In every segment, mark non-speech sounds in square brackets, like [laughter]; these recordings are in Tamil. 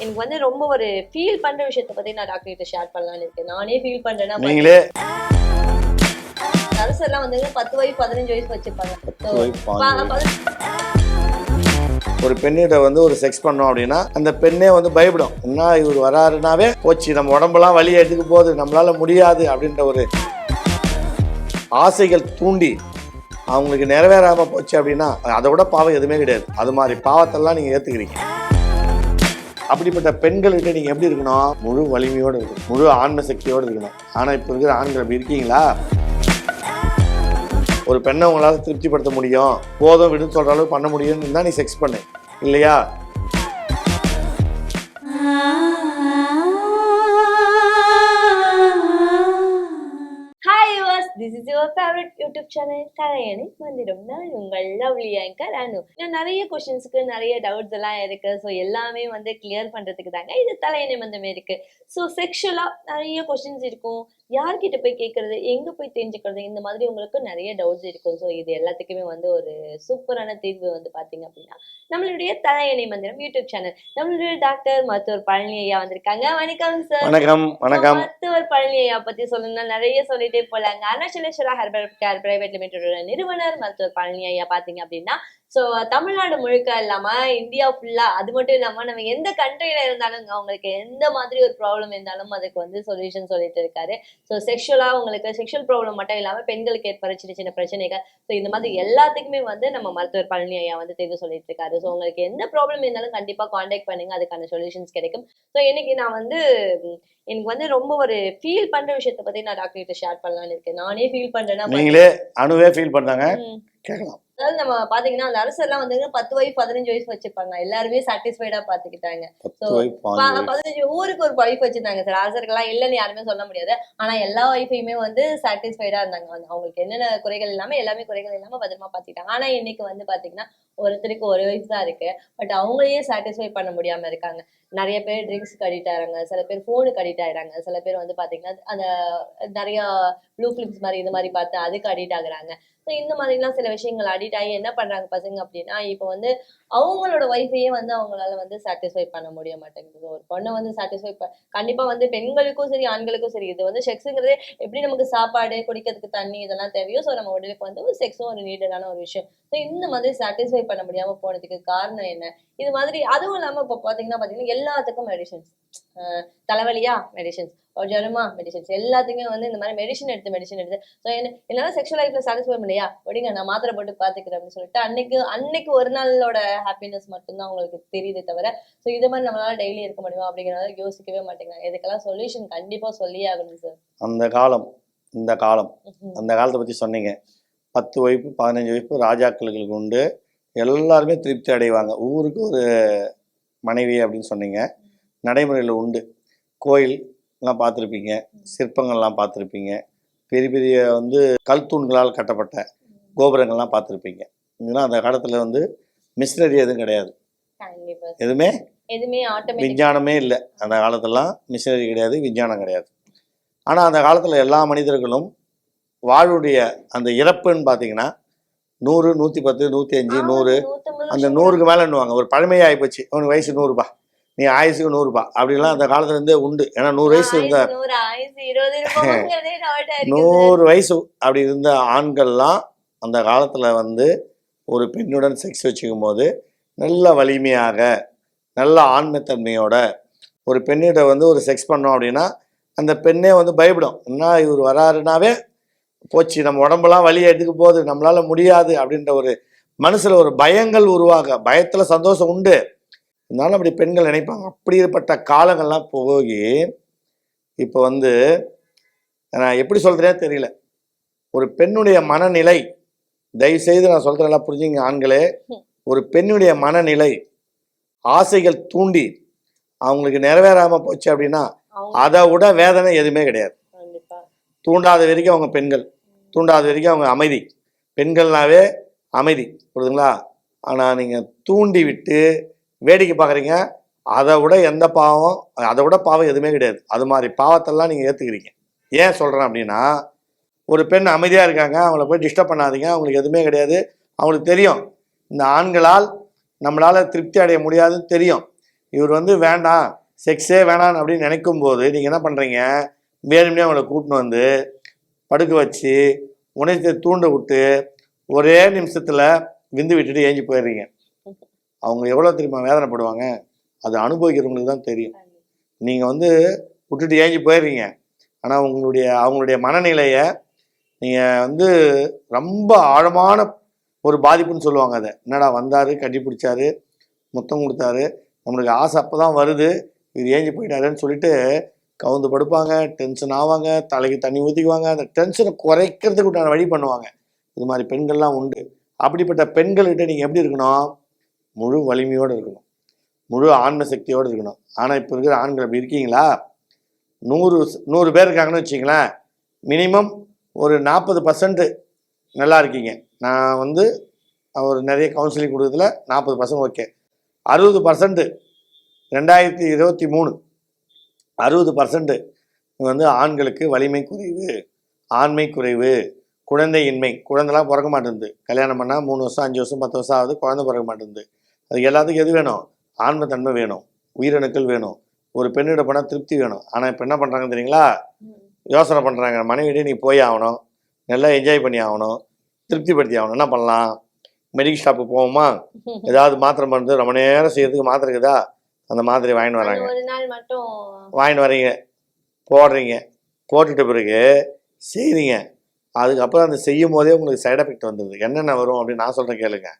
எனக்கு வந்து ரொம்ப ஒரு ஃபீல் பண்ற விஷயத்த பத்தி நான் டாக்டர் கிட்ட ஷேர் பண்ணலாம்னு இருக்கேன். நானே ஃபீல் பண்றேன்னா நீங்களே நர்செல்லாம் வந்து பத்து வயசு பதினஞ்சு வயசு வச்சிருப்பாங்க ஒரு பெண்ணிட்ட வந்து ஒரு செக்ஸ் பண்ணோம் அப்படின்னா அந்த பெண்ணே வந்து பயப்படும். என்ன இவர் வராருனாவே போச்சு நம்ம உடம்பெல்லாம் வலி எடுத்துக்க போகுது நம்மளால முடியாது அப்படின்ற ஒரு ஆசைகள் தூண்டி அவங்களுக்கு நிறைவேறாம போச்சு அப்படின்னா அதை விட பாவம் எதுவுமே கிடையாது. அது மாதிரி பாவத்தெல்லாம் நீங்க ஏத்துக்கிறீங்க. அப்படிப்பட்ட பெண்கள்கிட்ட நீங்கள் எப்படி இருக்கணும்? முழு வலிமையோடு இருக்கணும். முழு ஆன்ம சக்தியோடு இருக்கணும். ஆனால் இப்போ இருக்கிற ஆண்கள் அப்படி இருக்கீங்களா? ஒரு பெண்ணை உங்களால் திருப்திப்படுத்த முடியும். போதும் விடுன்னு சொல்கிற அளவுக்கு பண்ண முடியும்னு தான் நீ செக்ஸ் பண்ணு. இல்லையா? Your favourite YouTube channel Kalaiyani Manthiram. நான் உங்கள் லவ்லி ஆங்கர் அனு. இன்னும் நிறைய கொஷின்ஸ்க்கு நிறைய டவுட்ஸ் எல்லாம் இருக்கு. ஸோ எல்லாமே வந்து கிளியர் பண்றதுக்கு தாங்க இது தலையணை மந்தம் இருக்கு. ஸோ செக்ஷுவலா நிறைய கொஷின்ஸ் இருக்கும். யார்கிட்ட போய் கேட்கறது எங்க போய் தெரிஞ்சுக்கிறது இந்த மாதிரி உங்களுக்கு நிறைய டவுட்ஸ் இருக்கும். ஸோ இது எல்லாத்துக்குமே வந்து ஒரு சூப்பரான தீர்வு வந்து பாத்தீங்க அப்படின்னா நம்மளுடைய தலையணை மந்திரம் யூடியூப் சேனல் நம்மளுடைய டாக்டர் மருத்துவர் பழனி ஐயா வந்திருக்காங்க. வணக்கம் சார் வணக்கம் வணக்கம். மருத்துவர் பழனி ஐயா பத்தி சொல்லணும்னா நிறைய சொல்லிட்டே போலாங்க. Arunachaleswara herbal care private limited நிறுவனர் மருத்துவர் பழனி ஐயா பாத்தீங்க அப்படின்னா சோ தமிழ்நாடு முழுக்க இல்லாம இந்தியா ஃபுல்லா அது மட்டும் இல்லாம நம்ம எந்த கண்ட்ரில இருந்தாலும் அவங்களுக்கு எந்த மாதிரி ஒரு ப்ராப்ளம் இருந்தாலும் அதுக்கு வந்து சொல்யூஷன் சொல்லிட்டு இருக்காரு. ஸோ செக்ஷுவலா உங்களுக்கு செக்ஷுவல் ப்ராப்ளம் மட்டும் இல்லாம பெண்களுக்கு ஏற்படுற சின்ன சின்ன பிரச்சனைகள். ஸோ இந்த மாதிரி எல்லாத்துக்குமே வந்து நம்ம மருத்துவர் பழனி ஐயா வந்து தெரிவு சொல்லிட்டு இருக்காரு. ஸோ உங்களுக்கு எந்த ப்ராப்ளம் இருந்தாலும் கண்டிப்பா காண்டாக்ட் பண்ணுங்க. அதுக்கான சொல்யூஷன்ஸ் கிடைக்கும். ஸோ இன்னைக்கு நான் வந்து எனக்கு வந்து ரொம்ப ஒரு ஃபீல் பண்ற விஷயத்த பத்தி நான் டாக்டர் கிட்ட ஷேர் பண்ணலாம்னு இருக்கேன். நானே ஃபீல் பண்றேன்னா நீங்களே அணுவே ஃபீல் பண்றாங்க. ம். கேட்கலாம். அதாவது நம்ம பாத்தீங்கன்னா அந்த அரசெல்லாம் வந்து பத்து வயசு பதினஞ்சு வயசு வச்சிருப்பாங்க எல்லாருமே சாட்டிஸ்ஃபைடா பாத்துக்கிட்டாங்க. பதினஞ்சு ஊருக்கு ஒரு ஒய்ஃப் வச்சிருந்தாங்க சார் அரசர்கள்லாம் இல்லைன்னு யாருமே சொல்ல முடியாது. ஆனா எல்லா ஒய்ஃபையுமே வந்து சாட்டிஸ்ஃபைடா இருந்தாங்க. அவங்களுக்கு என்னென்ன குறைகள் இல்லாம எல்லாமே குறைகள் இல்லாம பத்திரமா பாத்துக்கிட்டாங்க. ஆனா இன்னைக்கு வந்து பாத்தீங்கன்னா ஒருத்தருக்கு ஒரு ஒய்ஃப் தான் இருக்கு. பட் அவங்களையே சாட்டிஸ்ஃபை பண்ண முடியாம இருக்காங்க. நிறைய பேர் ட்ரிங்க்ஸ்க்கு அடிக்ட் ஆகிறாங்க சில பேர் ஃபோனுக்கு அடிக்ட் ஆயிடுறாங்க சில பேர் வந்து பாத்தீங்கன்னா அந்த நிறைய ப்ளூ ஃபிலிம்ஸ் மாதிரி இது மாதிரி பார்த்து அதுக்கு அடிக்ட் ஆகுறாங்க ஸோ இந்த மாதிரிலாம் சில விஷயங்கள் அடிக்ட் ஆகி என்ன பண்றாங்க பசங்க அப்படின்னா? இப்போ வந்து அவங்களோட ஒய்ஃபையே வந்து அவங்களால வந்து சாட்டிஸ்ஃபை பண்ண முடிய மாட்டேங்குது. ஒரு பொண்ணை வந்து சாட்டிஸ்ஃபை கண்டிப்பா வந்து பெண்களுக்கும் சரி ஆண்களுக்கும் சரி இது வந்து செக்ஸுங்கிறது எப்படி நமக்கு சாப்பாடு குடிக்கிறதுக்கு தண்ணி இதெல்லாம் தேவையோ ஸோ நம்ம உடலுக்கு வந்து ஒரு செக்ஸும் ஒரு நீடடான ஒரு விஷயம். ஸோ இந்த மாதிரி சாட்டிஸ்ஃபை பண்ண முடியாம போனதுக்கு காரணம் என்ன? இது மாதிரி அதுவும் இல்லாம இப்போ பாத்தீங்கன்னா பாத்தீங்கன்னா எல்லாத்துக்கும் மெடிசன்ஸ் தலைவலியா? மெடிசன்ஸ் ஜுரமா மெடிசன்ஸ் எல்லாத்துக்குமே வந்து இந்த மாதிரி மெடிசன் எடுத்து மெடிசன் எடுத்து. ஸோ என்ன என்னால செக்ஷுவல் லைஃப்ல சாட்டிஸ்ஃபை பண்ணலையா? விடுங்க நான் மாத்திரை போட்டு பாத்துக்கிறேன் அப்படின்னு சொல்லிட்டு அன்னைக்கு அன்னைக்கு ஒரு நாளோட ஹாப்பினஸ் மட்டும்தான் அவங்களுக்கு தெரியுதே தவிர ஸோ இது மாதிரி நம்மளால டெய்லி இருக்க முடியுமா அப்படிங்கிறத யோசிக்கவே மாட்டேங்கிறாங்க. இதுக்கெல்லாம் சொல்யூஷன் கண்டிப்பா சொல்லியே ஆகணும் சார் அந்த காலம் இந்த காலம் அந்த காலத்தை பத்தி சொன்னீங்க. பத்து வயப்பு பதினஞ்சு வயப்பு ராஜாக்களுக்கு உண்டு. எல்லாருமே திருப்தி அடைவாங்க. ஊருக்கு ஒரு மனைவி அப்படின்னு சொன்னீங்க. நடைமுறையில் உண்டு. கோயில் எல்லாம் பார்த்துருப்பீங்க. சிற்பங்கள்லாம் பார்த்துருப்பீங்க. பெரிய பெரிய வந்து கல் தூண்களால் கட்டப்பட்ட கோபுரங்கள்லாம் பார்த்துருப்பீங்க. இதெல்லாம் அந்த காலத்தில் வந்து மிஷினரி எதுவும் கிடையாது. எதுவுமே எதுவுமே விஞ்ஞானமே இல்லை. அந்த காலத்துலலாம் மிஷினரி கிடையாது விஞ்ஞானம் கிடையாது. ஆனால் அந்த காலத்தில் எல்லா மனிதர்களும் வாழ்வுடைய அந்த இறப்புன்னு பார்த்தீங்கன்னா நூறு நூற்றி பத்து நூற்றி அஞ்சு நூறு அந்த நூறுக்கு மேலே எண்ணுவாங்க ஒரு பழமையாகி போச்சு. உனக்கு வயசு நூறுபா. நீ ஆயுசுக்கு நூறுபா. அப்படிலாம் அந்த காலத்துல இருந்தே உண்டு. ஏன்னா நூறு வயசு இருந்தா நூறு வயசு அப்படி இருந்த ஆண்கள்லாம் அந்த காலத்தில் வந்து ஒரு பெண்ணுடன் செக்ஸ் வச்சுக்கும் போது நல்ல வலிமையாக நல்ல ஆண்மைத்தன்மையோட ஒரு பெண்ணிட்ட வந்து ஒரு செக்ஸ் பண்ணோம் அப்படின்னா அந்த பெண்ணே வந்து பயப்படும். என்ன இவர் வராருனாவே போச்சு நம்ம உடம்பெல்லாம் வலி எடுத்துக்க போகுது நம்மளால முடியாது அப்படின்ற ஒரு மனசுல ஒரு பயங்கள் உருவாக பயத்துல சந்தோஷம் உண்டு. இருந்தாலும் அப்படி பெண்கள் நினைப்பாங்க. அப்படிப்பட்ட காலங்கள்லாம் போகி இப்போ வந்து நான் எப்படி சொல்றேனே தெரியல. ஒரு பெண்ணுடைய மனநிலை தயவு செய்து நான் சொல்றேன் புரிஞ்சுங்க ஆண்களே. ஒரு பெண்ணுடைய மனநிலை ஆசைகள் தூண்டி அவங்களுக்கு நிறைவேறாம போச்சு அப்படின்னா அதை விட வேதனை எதுவுமே கிடையாது. தூண்டாத வரைக்கும் அவங்க பெண்கள் தூண்டாத வரைக்கும் அவங்க அமைதி. பெண்கள்னாவே அமைதி புரியுதுங்களா? ஆனால் நீங்கள் தூண்டி விட்டு வேடிக்கை பார்க்குறீங்க அதை விட எந்த பாவம் அதை விட பாவம் எதுவுமே கிடையாது. அது மாதிரி பாவத்தெல்லாம் நீங்கள் ஏற்றுக்கிறீங்க ஏன் சொல்கிறேன் அப்படின்னா ஒரு பெண் அமைதியாக இருக்காங்க அவங்கள போய் டிஸ்டர்ப் பண்ணாதீங்க அவங்களுக்கு எதுவுமே கிடையாது. அவங்களுக்கு தெரியும். இந்த ஆண்களால் நம்மளால் திருப்தி அடைய முடியாதுன்னு தெரியும். இவர் வந்து வேண்டாம் செக்ஸே வேணாம் அப்படின்னு நினைக்கும் போது நீங்கள் என்ன பண்ணுறீங்க வேணும்னே அவங்கள கூட்டின்னு வந்து படுக்க வச்சு உணர்ச்சியை தூண்ட விட்டு ஒரே நிமிஷத்தில் விந்து விட்டுட்டு ஏஞ்சி போயிடுறீங்க. அவங்க எவ்வளோ தெரியுமா வேதனைப்படுவாங்க? அது அனுபவிக்கிறவங்களுக்கு தான் தெரியும். நீங்கள் வந்து விட்டுட்டு ஏஞ்சி போயிடுறீங்க. ஆனால் உங்களுடைய அவங்களுடைய மனநிலையை நீங்கள் வந்து ரொம்ப ஆழமான ஒரு பாதிப்புன்னு சொல்லுவாங்க அதை. என்னடா வந்தார் கட்டி பிடிச்சாரு முத்தம் கொடுத்தாரு நம்மளுக்கு ஆசை அப்போ தான் வருது இது ஏஞ்சி போயிட்டாருன்னு சொல்லிட்டு கவுந்து படுப்பாங்க டென்ஷன் ஆவாங்க தலைக்கு தண்ணி ஊற்றிக்குவாங்க அந்த டென்ஷனை குறைக்கிறதுக்கு உண்டான வழி பண்ணுவாங்க. இது மாதிரி பெண்கள்லாம் உண்டு. அப்படிப்பட்ட பெண்கள்கிட்ட நீங்கள் எப்படி இருக்கணும்? முழு வலிமையோடு இருக்கணும். முழு ஆன்ம சக்தியோடு இருக்கணும். ஆனால் இப்போ இருக்கிற ஆண்கள் அப்படி இருக்கீங்களா? நூறு நூறு பேர் இருக்காங்கன்னு வச்சிங்களேன் மினிமம் ஒரு நாற்பது பர்சன்ட் நல்லா இருக்கீங்க. நான் வந்து அவர் நிறைய கவுன்சிலிங் கொடுக்குறதுல நாற்பது பர்சன்ட் ஓகே அறுபது பர்சன்ட் ரெண்டாயிரத்தி இருபத்தி மூணு. அறுபது பர்சன்ட் வந்து ஆண்களுக்கு வலிமை குறைவு. ஆண்மை குறைவு. குழந்தையின்மை. குழந்தைலாம் பிறக்க மாட்டேங்குது. கல்யாணம் பண்ணால் மூணு வருஷம் அஞ்சு வருஷம் பத்து வருஷம் ஆகுது. குழந்தை பிறக்க மாட்டேங்குது. அது எல்லாத்துக்கும் எது வேணும்? ஆன்மத்தன்மை வேணும். உயிரணுக்கள் வேணும். ஒரு பெண்ணிட போனால் திருப்தி வேணும். ஆனால் இப்போ என்ன பண்ணுறாங்க தெரியுங்களா? யோசனை பண்ணுறாங்க மனைவிடே நீ போய் ஆகணும். நல்லா என்ஜாய் பண்ணி ஆகணும். திருப்திப்படுத்தி ஆகணும். என்ன பண்ணலாம்? மெடிக்கல் ஷாப்பு போவோமா? [laughs] ஏதாவது மாத்திரை மருந்து ரொம்ப நேரம் செய்யறதுக்கு மாத்திரை இருக்குதா? அந்த மாத்திரை வாங்கிட்டு வராங்க. வாங்கிட்டு வரீங்க. போடுறீங்க. போட்டுட்ட பிறகு செய்கிறீங்க அதுக்கப்புறம் அந்த செய்யும் போதே உங்களுக்கு சைடு எஃபெக்ட் வந்துடுது என்னென்ன வரும் அப்படின்னு நான் சொல்கிறேன் கேளுங்க.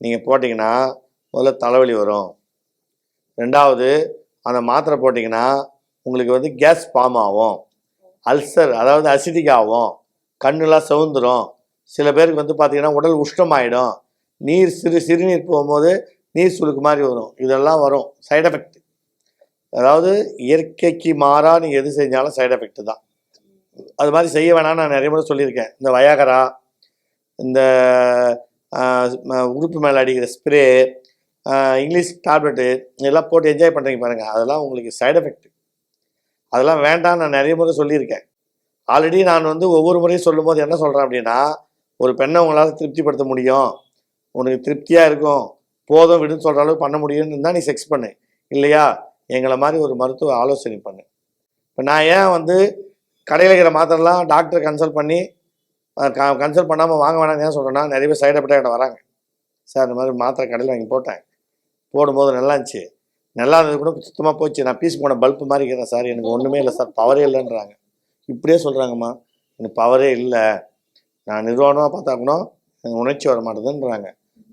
நீங்கள் போட்டிங்கன்னா முதல்ல தலைவலி வரும். ரெண்டாவது அந்த மாத்திரை போட்டிங்கன்னா உங்களுக்கு வந்து கேஸ் ஃபார்ம் ஆகும். அல்சர் அதாவது அசிடிக் ஆகும். கண்ணுலாம் சவுந்துரும். சில பேருக்கு வந்து பார்த்தீங்கன்னா உடல் உஷ்ணமாயிடும். நீர் சிறு சிறுநீர் போகும்போது நீர் சுழுக்கு மாதிரி வரும். இதெல்லாம் வரும். சைடு எஃபெக்ட் அதாவது இயற்கைக்கு மாறா நீ எது செஞ்சாலும் சைடு எஃபெக்ட் தான். அது மாதிரி செய்ய வேணாம்னு நான் நிறைய முறை சொல்லியிருக்கேன். இந்த வயாகரா இந்த உறுப்பு மேலே அடிக்கிற ஸ்ப்ரே இங்கிலீஷ் டேப்லெட்டு இதெல்லாம் போட்டு என்ஜாய் பண்ணுறீங்க பாருங்கள் அதெல்லாம் உங்களுக்கு சைடு எஃபெக்ட் அதெல்லாம் வேண்டாம்னு நான் நிறைய முறை சொல்லியிருக்கேன். ஆல்ரெடி நான் வந்து ஒவ்வொரு முறையும் சொல்லும்போது என்ன சொல்கிறேன் அப்படின்னா ஒரு பெண்ணை உங்களால் திருப்திப்படுத்த முடியும். உனக்கு திருப்தியாக இருக்கும். போதும் விடுன்னு சொல்கிற அளவுக்கு பண்ண முடியும்னு தான் நீ செக்ஸ் பண்ணு. இல்லையா? எங்களை மாதிரி ஒரு மருத்துவ ஆலோசனை பண்ணு. இப்போ நான் ஏன் வந்து கடையில் இருக்கிற மாத்திரம்லாம் டாக்டரை கன்சல்ட் பண்ணி கன்சல்ட் பண்ணாமல் வாங்க வேணாம்னு ஏன் சொல்கிறேன்னா நிறைய பேர் சைடு எஃபெக்டாக கிட்ட வராங்க. சார் இந்த மாதிரி மாத்திரை கடையில் வாங்கி போட்டேன். போடும்போது நல்லா இருந்துச்சு நல்லா இருந்தது கூட சுத்தமாக போச்சு. நான் பீஸ் போன பல்ப் மாதிரி இருக்கிறேன் சார். எனக்கு ஒன்றுமே இல்லை சார். பவரே இல்லைன்றாங்க. இப்படியே சொல்கிறாங்கம்மா எனக்கு பவரே இல்லை. நான் நிர்வாணமாக பார்த்தா கூட எனக்கு உணர்ச்சி வர மாட்டேதுன்றாங்க.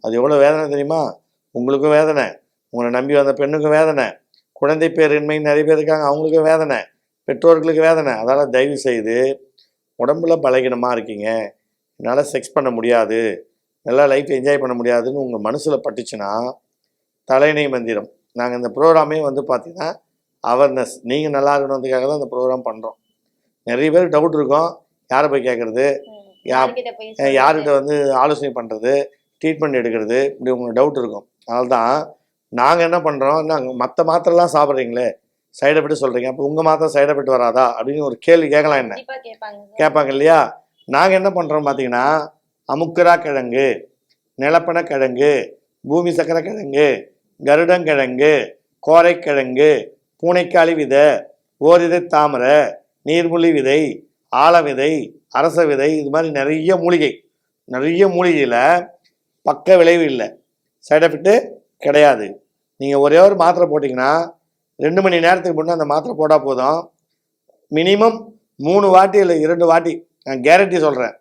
அது எவ்வளோ வேதனை தெரியுமா? உங்களுக்கும் வேதனை. உங்களை நம்பி வந்த பெண்ணுக்கும் வேதனை. குழந்தை பேரின்மை நிறைய பேர் இருக்காங்க. அவங்களுக்கும் வேதனை. பெற்றோர்களுக்கு வேதனை. அதால் தயவு செய்து உடம்புல பலகீனமாக இருக்கீங்க. என்னால் செக்ஸ் பண்ண முடியாது. நல்லா லைஃப் என்ஜாய் பண்ண முடியாதுன்னு உங்கள் மனசில் பட்டுச்சுன்னா தலைநை மந்திரம். நாங்கள் இந்த ப்ரோக்ராமே வந்து பார்த்தீங்கன்னா அவேர்னஸ் நீங்கள் நல்லா இருக்கணுன்றதுக்காக தான் இந்த ப்ரோக்ராம் பண்ணுறோம் நிறைய பேர் டவுட் இருக்கும். யாரை போய் கேட்குறது யார்கிட்ட வந்து ஆலோசனை பண்ணுறது ட்ரீட்மெண்ட் எடுக்கிறது? இப்படி உங்களுக்கு டவுட் இருக்கும். அதனால தான் நாங்கள் என்ன பண்ணுறோம் நாங்கள் மற்ற மாத்திரைலாம் சாப்பிட்றீங்களே? சைடு எஃபெக்ட் சொல்கிறீங்க அப்போ உங்கள் மாத்திரை சைடு எஃபெக்ட் வராதா? அப்படின்னு ஒரு கேள்வி கேட்கலாம் என்ன. கேட்பாங்க. இல்லையா? நாங்கள் என்ன பண்ணுறோம் பார்த்தீங்கன்னா அமுக்கரா கிழங்கு நிலப்பன கிழங்கு பூமி சக்கரை கிழங்கு கருடங்கிழங்கு கோரைக்கிழங்கு பூனைக்காளி விதை ஓரிதை தாமரை நீர்முள்ளி விதை ஆல விதை அரச விதை இது மாதிரி நிறைய மூலிகை. நிறைய மூலிகையில் பக்க விளைவு இல்லை. சைட் எஃபெக்ட்டு கிடையாது. நீங்கள் ஒரே ஒரு மாத்திரை போட்டிங்கன்னா ரெண்டு மணி நேரத்துக்கு முன்னே அந்த மாத்திரை போட்டால் போதும். மினிமம் மூணு வாட்டி இல்லை இரண்டு வாட்டி. நான் கேரண்டி சொல்கிறேன்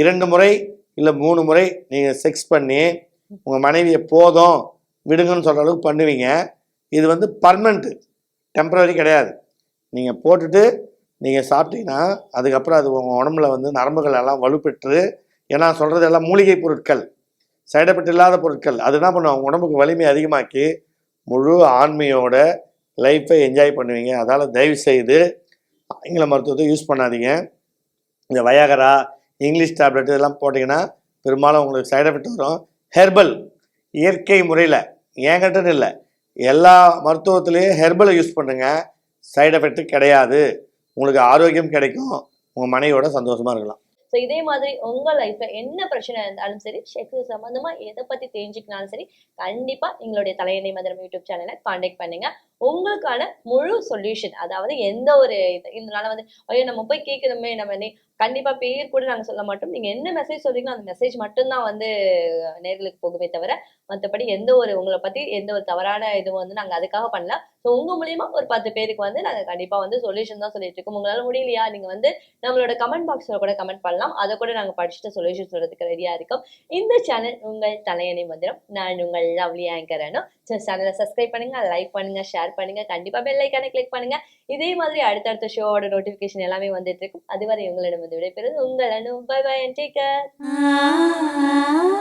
இரண்டு முறை இல்லை மூணு முறை நீங்கள் செக்ஸ் பண்ணி உங்கள் மனைவியை போதும். விடுங்கன்னு சொல்கிற அளவுக்கு பண்ணுவீங்க. இது வந்து பர்மனண்ட்டு டெம்பரரி கிடையாது. நீங்கள் போட்டுட்டு நீங்கள் சாப்பிட்டீங்கன்னா அதுக்கப்புறம் அது உங்கள் உடம்புல வந்து நரம்புகள் எல்லாம் வலுப்பெற்று ஏன்னா சொல்கிறது எல்லாம் மூலிகை பொருட்கள் சைடு எஃபெக்ட் இல்லாத பொருட்கள் அது என்ன பண்ணுவோம் உடம்புக்கு வலிமை அதிகமாக்கி முழு ஆண்மையோட லைஃப்பை என்ஜாய் பண்ணுவீங்க. அதால் தயவு செய்து ஆங்கில மருத்துவத்தை யூஸ் பண்ணாதீங்க. இந்த வயாகரா இங்கிலீஷ் டேப்லெட் இதெல்லாம் போட்டிங்கன்னா பெரும்பாலும் உங்களுக்கு சைடு எஃபெக்ட் வரும். ஹெர்பல் இயற்கை முறையில் என்கிட்டன்னு இல்லை. எல்லா மருத்துவத்துலேயும் ஹெர்பலை யூஸ் பண்ணுங்க. சைடு எஃபெக்ட் கிடையாது. உங்களுக்கு ஆரோக்கியம் கிடைக்கும். உங்கள் மனைவியோட சந்தோஷமாக இருக்கலாம். ஸோ இதே மாதிரி உங்கள் லைஃப்ல என்ன பிரச்சனை இருந்தாலும் சரி செக்கு சம்மந்தமாக எதை பற்றி தெரிஞ்சுக்கினாலும் சரி கண்டிப்பாக எங்களுடைய தலையணை மதுரம் யூடியூப் சேனலை காண்டாக்ட் பண்ணுங்கள் உங்களுக்கான முழு சொல்யூஷன் அதாவது எந்த ஒரு இது- இதனால வந்து ஐயோ நம்ம போய் கேட்கணுமே நம்ம நே- கண்டிப்பா பேர் கூட நாங்க சொல்ல மாட்டோம். நீங்க என்ன மெசேஜ் சொல்றீங்களோ அந்த மெசேஜ் மட்டும்தான் வந்து நேர்களுக்கு போகுமே தவிர மற்றபடி எந்த ஒரு உங்களை பத்தி எந்த ஒரு தவறான இதுவும் வந்து நாங்க அதுக்காக பண்ணல. ஸோ உங்க மூலியமா ஒரு பத்து பேருக்கு வந்து நாங்க கண்டிப்பா வந்து சொல்யூஷன் தான் சொல்லிட்டு இருக்கோம். உங்களால முடியலையா? நீங்க வந்து நம்மளோட கமெண்ட் பாக்ஸ்ல கூட கமெண்ட் பண்ணலாம். அதை கூட நாங்க படிச்சுட்டு சொல்யூஷன் சொல்றதுக்கு ரெடியா இருக்கோம். இந்த சேனல் உங்கள் தலையணை மந்திரம். நான் உங்கள் லவ்லி ஆங்கர் அனு. சேனலை சப்ஸ்கிரைப் பண்ணுங்க லைக் பண்ணுங்க ஷேர் பண்ணுங்க. கண்டிப்பா பெல் ஐக்கானை கிளிக் பண்ணுங்க. இதே மாதிரி அடுத்தடுத்த ஷோவோட நோட்டிபிகேஷன் எல்லாமே வந்துட்டு இருக்கும். அதுவரை உங்களிடம் வந்து விடைபெறுது உங்கள் Anu. Bye bye and take care